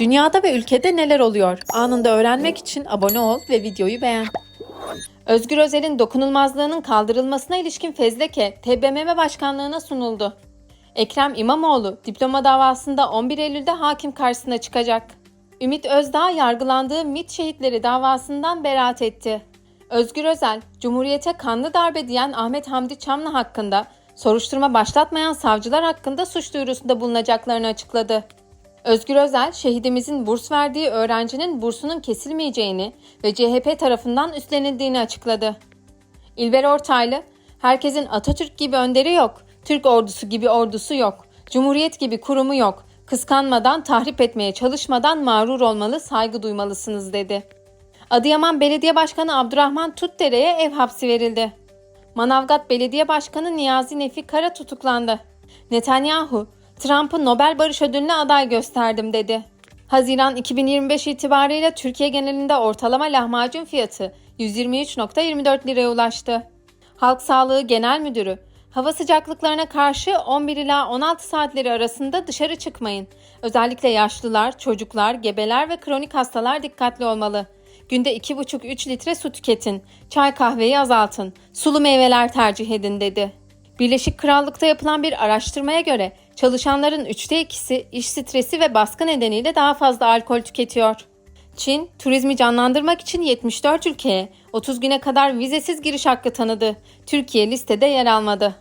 Dünyada ve ülkede neler oluyor? Anında öğrenmek için abone ol ve videoyu beğen. Özgür Özel'in dokunulmazlığının kaldırılmasına ilişkin fezleke TBMM başkanlığına sunuldu. Ekrem İmamoğlu diploma davasında 11 Eylül'de hakim karşısına çıkacak. Ümit Özdağ yargılandığı MİT şehitleri davasından beraat etti. Özgür Özel, Cumhuriyete kanlı darbe diyen Ahmet Hamdi Çamlı hakkında soruşturma başlatmayan savcılar hakkında suç duyurusunda bulunacaklarını açıkladı. Özgür Özel, şehidimizin burs verdiği öğrencinin bursunun kesilmeyeceğini ve CHP tarafından üstlenildiğini açıkladı. İlber Ortaylı, herkesin Atatürk gibi önderi yok, Türk ordusu gibi ordusu yok, Cumhuriyet gibi kurumu yok, kıskanmadan, tahrip etmeye çalışmadan mağrur olmalı, saygı duymalısınız dedi. Adıyaman Belediye Başkanı Abdurrahman Tutdere'ye ev hapsi verildi. Manavgat Belediye Başkanı Niyazi Nefi Kara tutuklandı. Netanyahu, Trump'ı Nobel Barış Ödülü'ne aday gösterdim dedi. Haziran 2025 itibariyle Türkiye genelinde ortalama lahmacun fiyatı 123.24 liraya ulaştı. Halk Sağlığı Genel Müdürü, hava sıcaklıklarına karşı 11 ila 16 saatleri arasında dışarı çıkmayın. Özellikle yaşlılar, çocuklar, gebeler ve kronik hastalar dikkatli olmalı. Günde 2,5-3 litre su tüketin. Çay kahveyi azaltın. Sulu meyveler tercih edin dedi. Birleşik Krallık'ta yapılan bir araştırmaya göre çalışanların üçte ikisi iş stresi ve baskı nedeniyle daha fazla alkol tüketiyor. Çin, turizmi canlandırmak için 74 ülkeye 30 güne kadar vizesiz giriş hakkı tanıdı. Türkiye listede yer almadı.